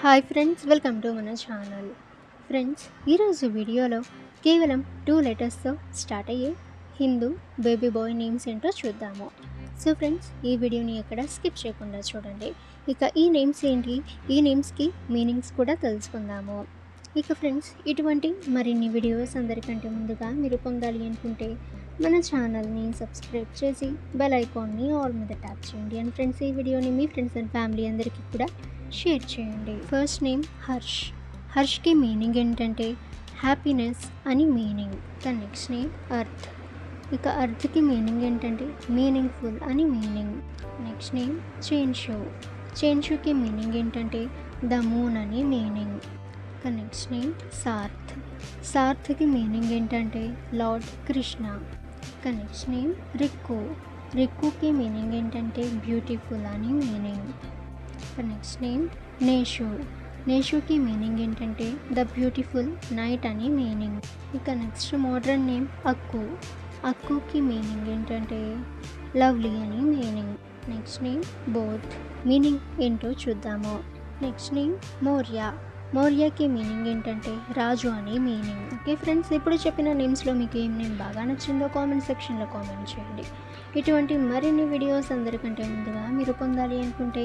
Hi friends welcome to మన channel friends ఈరోజు వీడియోలో కేవలం టూ లెటర్స్తో స్టార్ట్ అయ్యే హిందూ బేబీ బాయ్ నేమ్స్ ఏంటో చూద్దాము. సో ఫ్రెండ్స్ ఈ వీడియోని ఎక్కడ స్కిప్ చేయకుండా చూడండి. ఇక ఈ నేమ్స్ ఏంటి? ఈ నేమ్స్కి మీనింగ్స్ కూడా తెలుసుకుందాము. ఇక ఫ్రెండ్స్ ఇటువంటి మరిన్ని వీడియోస్ అందరికంటే ముందుగా మీరు పొందాలి అనుకుంటే మన ఛానల్ని సబ్స్క్రైబ్ చేసి బెల్ ఐకాన్ని ఆల్ మీద ట్యాప్ చేయండి. అండ్ ఫ్రెండ్స్ ఈ వీడియోని మీ ఫ్రెండ్స్ అండ్ ఫ్యామిలీ అందరికీ కూడా షేర్ చేయండి. First name Harsh. హర్ష్కి మీనింగ్ ఏంటంటే హ్యాపీనెస్ అని meaning. The next name Arth. ఇక అర్త్కి మీనింగ్ ఏంటంటే మీనింగ్ఫుల్ అని మీనింగ్. నెక్స్ట్ నేమ్ చేన్షు చేన్షుకి మీనింగ్ ఏంటంటే ద మూన్ అని మీనింగ్. ఇక నెక్స్ట్ నేమ్ సార్థ్ సార్థ్కి మీనింగ్ ఏంటంటే లార్డ్ కృష్ణ. ఇక నెక్స్ట్ నేమ్ రిక్కు. రిక్కుకి మీనింగ్ ఏంటంటే బ్యూటిఫుల్ అని మీనింగ్. నెక్స్ట్ నేమ్ నేషు నేషుకి మీనింగ్ ఏంటంటే ద బ్యూటిఫుల్ నైట్ అని మీనింగ్ ఇక నెక్స్ట్ మోడ్రన్ నేమ్ అక్కు అక్కుకి మీనింగ్ ఏంటంటే లవ్లీ అని meaning next name Bodh meaning ఏంటో చూద్దాము. నెక్స్ట్ నేమ్ మౌర్య మౌర్యకి మీనింగ్ ఏంటంటే రాజు అని మీనింగ్ ఓకే ఫ్రెండ్స్ ఇప్పుడు చెప్పిన నేమ్స్లో మీకు ఏం నేమ్ బాగా నచ్చిందో కామెంట్ సెక్షన్లో కామెంట్ చేయండి. ఇటువంటి మరిన్ని వీడియోస్ అందరికంటే ముందుగా మీరు పొందాలి అనుకుంటే